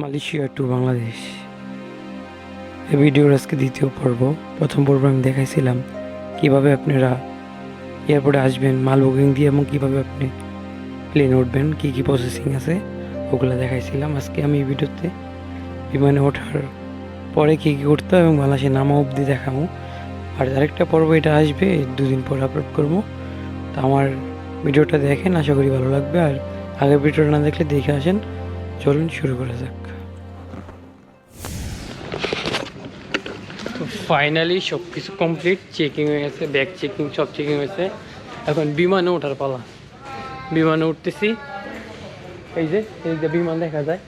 Malaysia two Bangladesh. এই ভিডিওর আজকে দ্বিতীয় পর্ব। প্রথম পর্ব আমি দেখাইছিলাম কীভাবে আপনারা এয়ারপোর্টে আসবেন, মাল বুকিং দিয়ে এবং কীভাবে আপনি প্লেন উঠবেন, কী কী প্রসেসিং আছে, ওগুলো দেখাইছিলাম। আজকে আমি এই ভিডিওতে বিমানে ওঠার পরে কী কী করতে হবে এবং বাংলাদেশে নামা অবধি দেখাবো। আর আরেকটা পর্ব এটা আসবে দুদিন পর আপলোড করব। তো আমার ভিডিওটা দেখেন, আশা করি ভালো লাগবে। আর আগের ভিডিওটা না দেখলে দেখে আসেন। চলুন শুরু করা যাক। ফাইনালি সব কিছু কমপ্লিট চেকিং হয়ে গেছে ব্যাগ চেকিং সব চেকিং হয়েছে। এখন বিমানে ওঠার পালা। বিমানে উঠতেছি। এই যে এই যে বিমান দেখা যায়।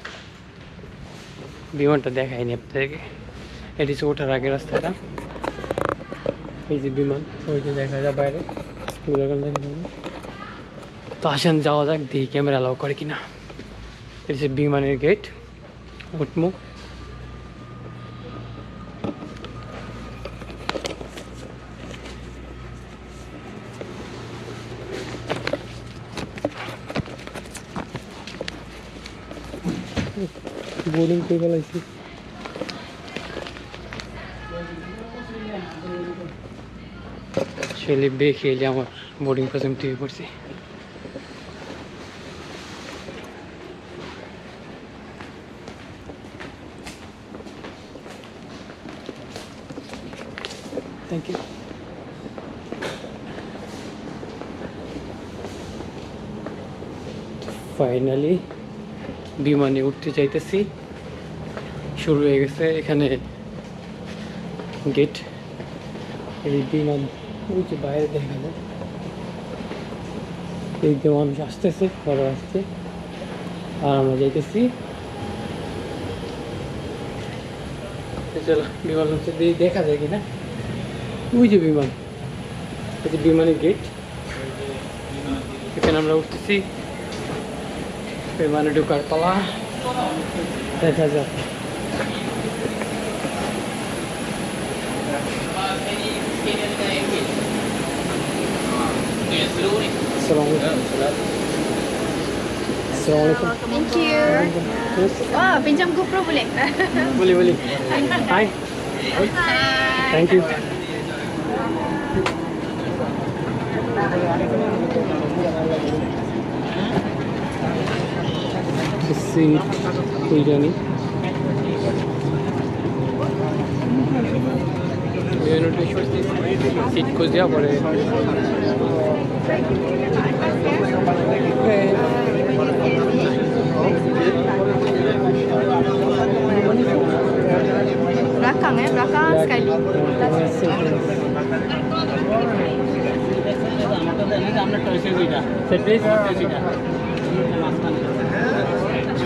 বিমানটা দেখায়নি আপনাদেরকে। এটি হচ্ছে ওঠার আগের রাস্তাটা। এই যে বিমান, ওই যে দেখা যায় বাইরে। তো আসেন, যাওয়া যাক, দেখি ক্যামেরা অ্যালাউ করে কিনা। এটা হচ্ছে বিমানের গেট উঠমু। বোর্ডিং করে ফেলাইছি ছেলে বে খেলে আমার বোর্ডিং পাস আমি টিভি পড়ছি থ্যাংক ইউ ফাইনালি বিমানে উঠতে চাইতেছি। শুরু হয়ে গেছে এখানে গেট। এই বিমান ওই যে বাইরে দেখা যায় এই যে মানুষ আসতেছে, বড় আসছে। আর আমরা যাইতেছি। চলো বিমান হচ্ছে দেখা যায় কিনা? ওই যে বিমান। এই যে বিমানের গেট। এখানে আমরা উঠতেছি। menuju telah? Dan saja. Assalamualaikum. Thank you. Wah, pinjam GoPro boleh? boleh, boleh. Hai. Hai. Thank you. Thank you seat জানি সিট খুঁজিয়া পরে Belakang eh, belakang sekali. Set please.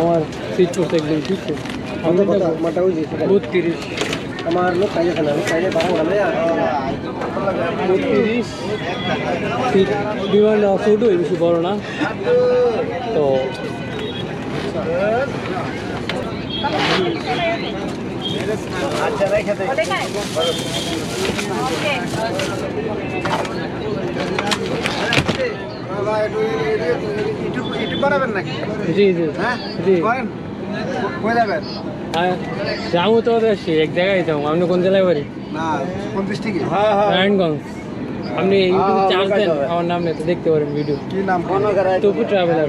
আমার সিট করতে একদম ঠিক। বত্রিশ। আমার লোক কাজে খানা লোক কাজে বারো গালে বত্রিশ। সিট বিমানটা ছোটো বেশি বড় না। তো Kan? Okey. নাকি? জি জি। হ্যাঁ? জি। করেন। কই যাবেন? হ্যাঁ যাব তো আসছি এক জায়গায় যাব। আপনি কোন জেলায় বাড়ি? না টিকিট হ্যাঁ নারায়ণগঞ্জ। আপনি ইউটিউবে হ্যাঁ, চার্জ দেন যাবে। আমার নামে তো দেখতে পারেন ভিডিও কি নাম? টপু ট্রাভেলার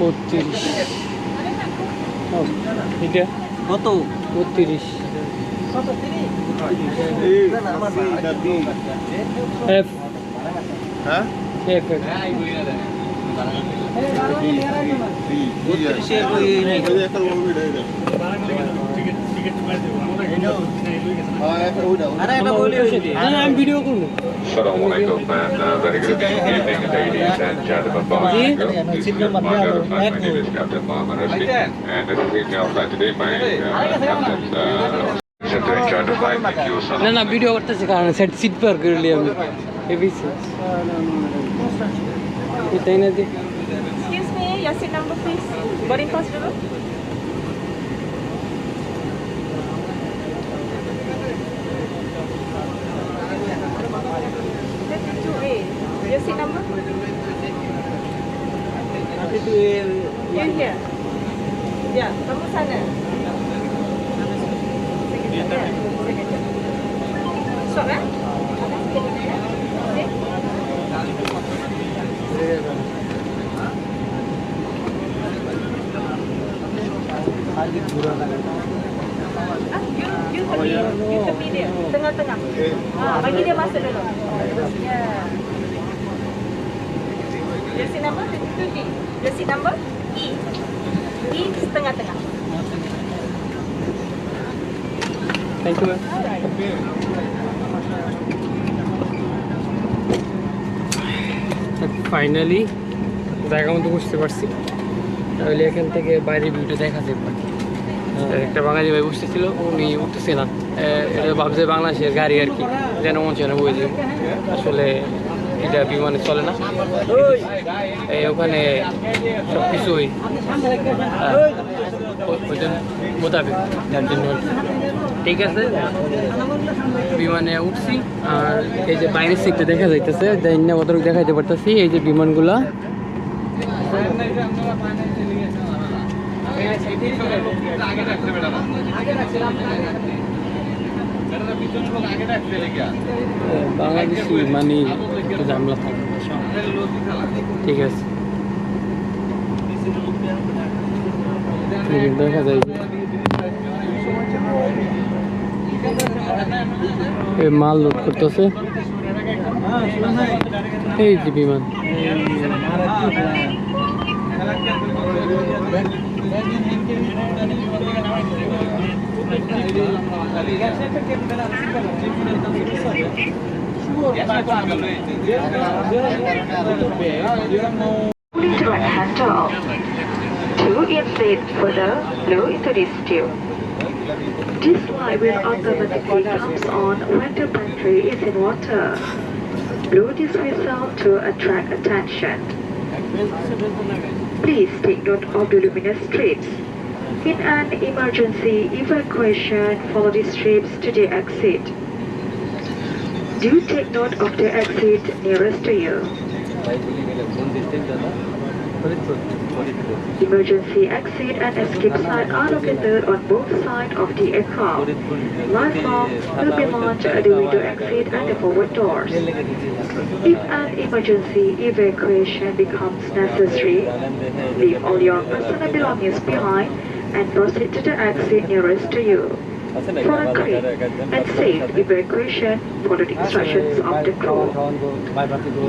বত্রিশ। এটা? কত? বত্রিশ। এফ হ্যাঁ? এফ এফ বত্রিশের ওই আরে এটা বলি আমি ভিডিও করবো Assalamu alaikum and uh, very good evening ladies and gentlemen boys and girls. This is my daughter. My name is Captain Mohammed Rashid and this is my flight today. My uh, captain uh, is to enjoy the flight with you. So না না video করতেছি কারণ set seat পার করলি আমি ABC তাই না যে Excuse me, your seat number please. Boarding pass policy number? It will... In here. ya kamu sana. Soalnya? Eh? Oh, iya. iya. Ah, tengah-tengah. Iya. Ah, bagi dia masuk dulu. Yeah. Seat number seat number E. E setengah-tengah. You Alright. Finally জায়গা মতো বুঝতে পারছি তাহলে এখান থেকে বাইরের ভিউটা দেখা যাবে একটা বাঙালি ভাই বসতেছিল উনি উঠতেছে না এটা ভাবছে বাংলাদেশের গাড়ি আর কি যেন মন চায় না বুঝে আসলে এটা বিমানে চলে না। এই ওখানে সব কিছুই মোতাবেক যার জন্য ঠিক আছে, বিমানে উঠছি, আর এই যে বাইরের সিটটা দেখা যাইতেছে না কতটুকু দেখাইতে পারতেছি, এই যে বিমানগুলা। বাংলাদেশি মানে একটু ঝামেলা থাকে। ঠিক আছে। দেখা যায় এই মাল লোড করতেছে। এই যে বিমান। Pulling to right hand door. Two inset further, blow into this tube. This light will automatically comes on when the battery is in water. Blow this whistle to attract attention. Please take note of the luminous strips. In an emergency evacuation, follow the strips to the exit. Do take note of the exit nearest to you. Emergency exit and escape sign are located on both sides of the aircraft. Life bombs will be launched at the window exit and the forward doors. If an emergency evacuation becomes necessary, leave all your personal belongings behind and proceed to the exit nearest to you. For a quick and safe evacuation, follow the instructions of the crew.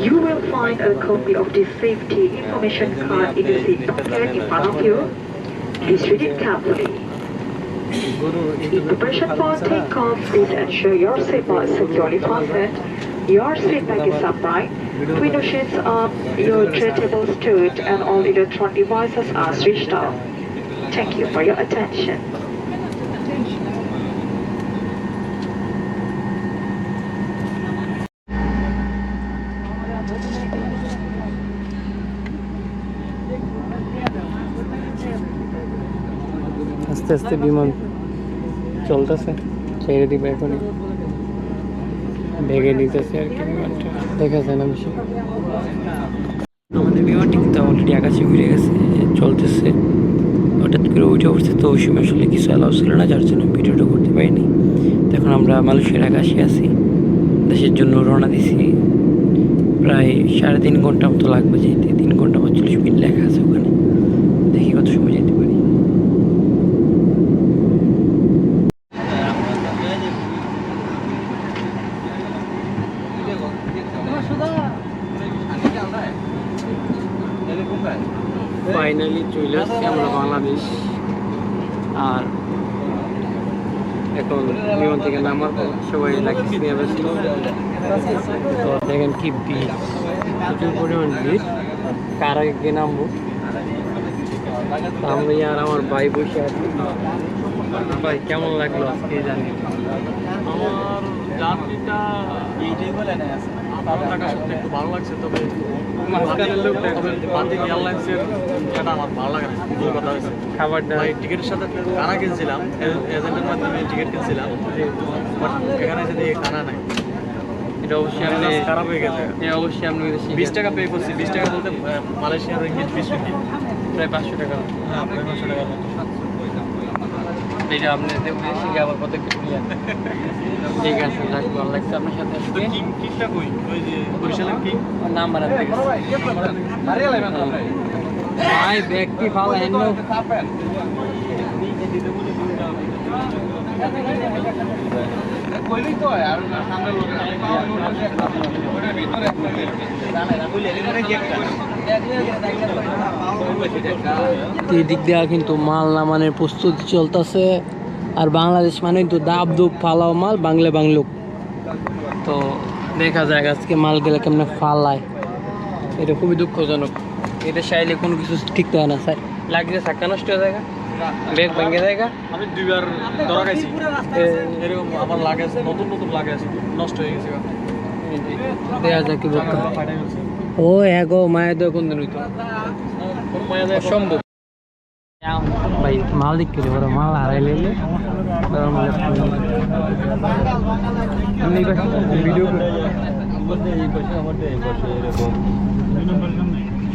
You will find a copy of the safety information card in the seat pocket in front of you. Please read it carefully. In preparation for takeoff, please ensure your seatbelt is securely fastened, your seat bag is upright, window shades up, your tray table stood, and all electronic devices are switched off. Thank you for your attention. আস্তে আস্তে বিমান চলতেছে, ছেড়ে দিবে এখনই। ভেঙে নিতেছে আর কি বিমানটা। দেখা যায় না বেশি আমাদের বিমানটি কিন্তু অলরেডি আকাশে ঘুরে গেছে, চলতেছে। হঠাৎ করে উঠে উঠছে তো ওই সময় আসলে কিছু অ্যালাউ ছিল না, যার জন্য ভিডিওটা করতে পারিনি। এখন আমরা মালয়েশিয়ার আকাশে আছি, দেশের জন্য রওনা দিছি। প্রায় সাড়ে তিন ঘণ্টা মতো লাগবে যেতে, তিন ঘণ্টা পঁয়তাল্লিশ মিনিট লেখা আছে ওখানে। দেখি কত সময় যেতে পারি ফাইনালি চলে আসছি বাংলাদেশ, আর এখন বিমান থেকে নামার পর সবাই লাগছে নিয়ে ব্যস্ত। তো দেখেন কি ভিড়, প্রচুর পরিমাণ ভিড়। কার আগে নামবো? আমি আর আমার ভাই বসে আছি। ভাই, কেমন লাগল আজকে জানি? আমার একটু ভালো লাগছে, তবে মাঝখানের লোকটা তবে বাতিল এয়ারলাইন্সের এটা আমার ভালো লাগে না মূল কথা হয়েছে। খাবারটা টিকিটের সাথে খানা কিনছিলাম এজেন্টের মাধ্যমে টিকিট কিনছিলাম বাট এখানে যদি খানা নাই এটা অবশ্যই আপনি খারাপ হয়ে গেছে। অবশ্যই আপনি বিশ টাকা পে করছি বিশ টাকা বলতে মালয়েশিয়ার রিঙ্গিট বিশ রিঙ্গিট প্রায় পাঁচশো টাকা। হ্যাঁ প্রায় পাঁচশো টাকা। এটা আপনি শিখে আবার কত ঠিক আছে যাক ভালো লাগছে আপনার সাথে তো আজকে। কিং কিংটা কই? ওই যে বরিশালের কিং নাম বানাতে গেছে ভাই ব্যক্তি ভালো হেন এই দিক দেওয়া কিন্তু মাল নামানোর প্রস্তুতি চলতেছে। আর বাংলাদেশ মানে তো দাব দুব ফালাও মাল বাংলা বাংলুক। তো দেখা যাক আজকে মাল গেলে কেমনে ফালায়। এটা খুবই দুঃখজনক। এটা চাইলে কোনো কিছু ঠিক থাকে না স্যার। লাগলে চাক্কা নষ্ট হয়ে যায় ব্যাগ ভেঙে যায় আমি দুইবার ধরা খাইছি। এরকম আমার লাগেজ নতুন নতুন লাগেজ নষ্ট হয়ে গেছে দেখা যাক কি গেছে ও এগো গো মায়ের তো কোন দিন হইতো? কোনো মায়া যায় অসম্ভব। ভাই মাল দিক করে ওরা মাল হারাই লেলে ভিডিও এই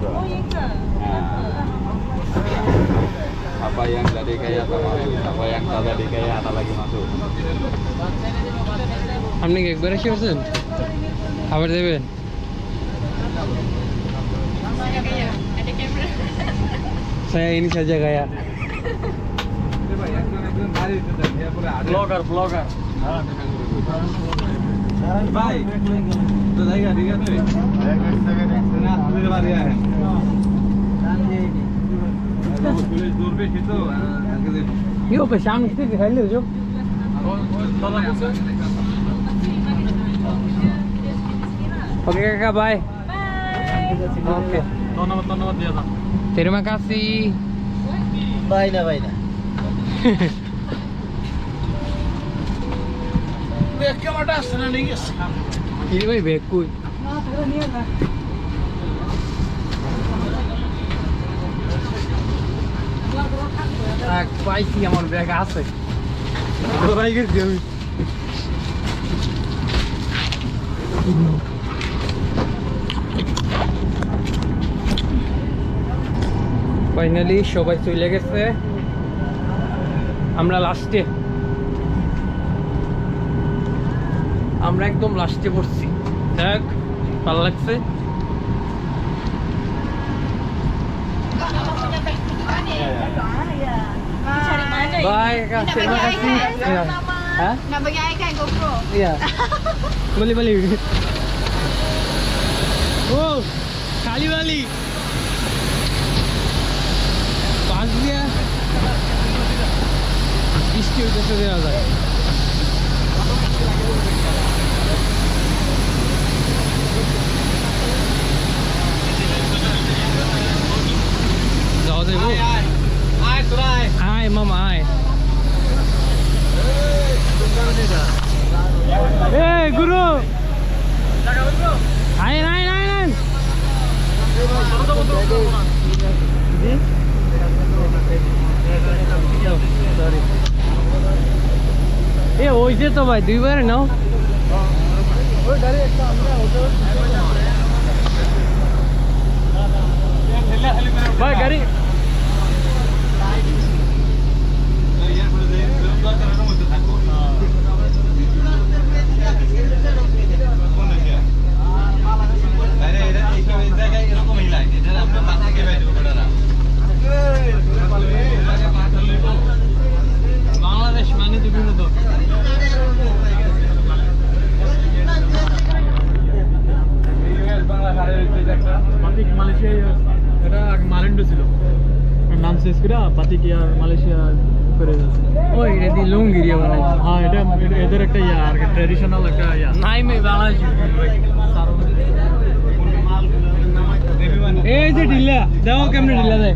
Nah, apa yang jadi kaya tak masuk apa yang tak jadi kaya ada lagi masuk আপনি কি একবার এসে করছেন খাবার দেবেন saya ini saja kayak blogger blogger ভাই তো জায়গা ঠিক আছে না Yo, pues ya me estoy dejando yo. Oke kakak, bye. Oke. ধন্যবাদ ধন্যবাদ দিয়ে দাও Terima kasih. ভাই না ভাই না ক্যামেরাটা আসছে না নিয়ে গেছে Ini boy beku. পাইছি আমার ব্যাগ আছে ধরাই গেছি আমি ফাইনালি সবাই চলে গেছে আমরা লাস্টে আমরা একদম লাস্টে পড়ছি দেখ ভালো লাগছে Cari mana ini? Bye kak, terima kasih. Iya. Hah? Nak bagi ikan GoPro. Iya. Beli beli. Oh, kali bali. পাঁচ দিয়া বৃষ্টি হইতেছে দেওয়া যায় যাওয়া যাইব আয় আয় মামা আয় এ গুরু আয় আয় আয় আয় এ ওই যে তো ভাই দুইবার নাও ভাই বাংলাদেশ মানে তো মালয়েশিয়া এটা আগে মালেন্ডো ছিল। নাম শেষ করে পাতিক ইয়া মালয়েশিয়া করে যাচ্ছে। ও এটা লুঙ্গি হ্যাঁ এটা এটা- এদের একটা ইয়া আর ট্র্যাডিশনাল একটা ইয়া। নাই মে বাংলাদেশ। এই যে ঢিলা দেখো কেমনে ঢিলা দেয়।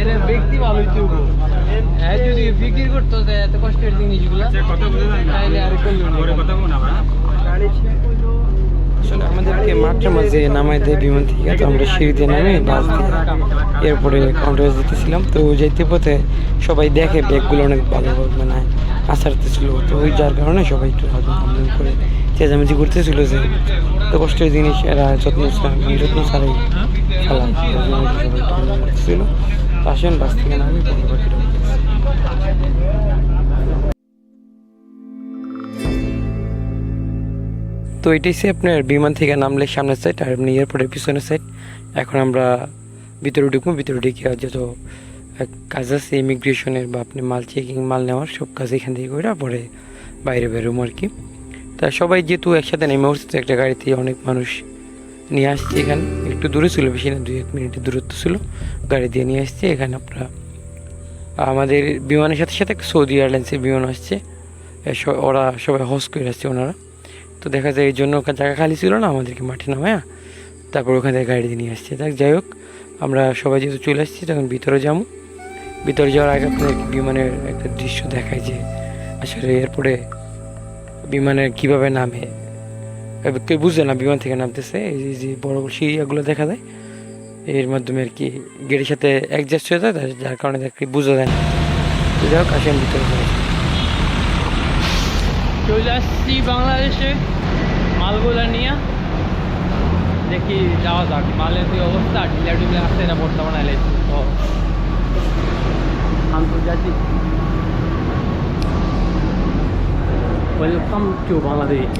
এর ব্যক্তি ভালোই চুব হ্যাঁ যদি ফিকির করতো এত কষ্টের জিনিসগুলো তাইলে আর করল কথা বলুন আমরা গাড়ি ছিল আসলে আমাদেরকে মাঠের মাঝে নামাই দেয় বিমান থেকে তো আমরা সিঁড়ি দিয়ে নামে বাস দিয়ে। এরপরে কাউন্টারে যেতেছিলাম তো যাইতে পথে সবাই দেখে ব্যাগগুলো অনেক ভালো মানে আসারতে ছিল তো ওই যার কারণে সবাই একটু হয়তো করে চেঁচামেচি করতেছিল যে তো কষ্টের জিনিস এরা যত্ন যত্ন ছাড়াই। আসেন বাস থেকে নামে তো এটাই সে আপনার বিমান থেকে নামলে সামনের সাইড আর আপনি এয়ারপোর্টের পিছনের সাইড এখন আমরা ভিতরে ঢুকবো, ভিতরে ঢুকে যত কাজ আছে ইমিগ্রেশনের বা আপনি মাল চেকিং মাল নেওয়ার সব কাজ এখান থেকে করে পরে বাইরে বেরোবো আর কি। তা সবাই যেহেতু একসাথে নেমে উঠছে, একটা গাড়িতে অনেক মানুষ নিয়ে আসছি এখানে। একটু দূরে ছিল, বেশি না, দুই এক মিনিটের দূরত্ব ছিল। গাড়ি দিয়ে নিয়ে আসছি, এখানে আপনারা, আমাদের বিমানের সাথে সাথে সৌদি এয়ারলাইন্সের বিমান আসছে। ওরা সবাই হজ করে আসছে ওনারা। তো দেখা যায় এই জন্য ওখানে জায়গা খালি ছিল না, আমাদেরকে মাঠে নামায়া, তারপর ওখান থেকে গাড়ি নিয়ে আসছে। দেখ যাই হোক, আমরা সবাই যেহেতু চলে আসছি, তখন ভিতরে যাব। ভিতরে যাওয়ার আগে আপনার বিমানের একটা দৃশ্য দেখায় যে, আসলে এয়ারপোর্টে বিমানের কীভাবে নামে কেউ বুঝে না, বিমান থেকে নামতেছে। এই যে- বড় বড় সিঁড়িগুলো দেখা যায়, এর মাধ্যমে আর কি গেটের সাথে অ্যাডজাস্ট হয়ে যায় যার কারণে আর কি বোঝা যায় না। যাই হোক, আসেন ভিতরে চলে আসছি বাংলাদেশে, মালগুলা নিয়ে। দেখি যাওয়া যাক, মালের যে অবস্থা? ঢিলা ঢিলা আসছে না বর্তমানে এলাইছি তো আন্তর্জাতিক ওয়েলকাম টু বাংলাদেশ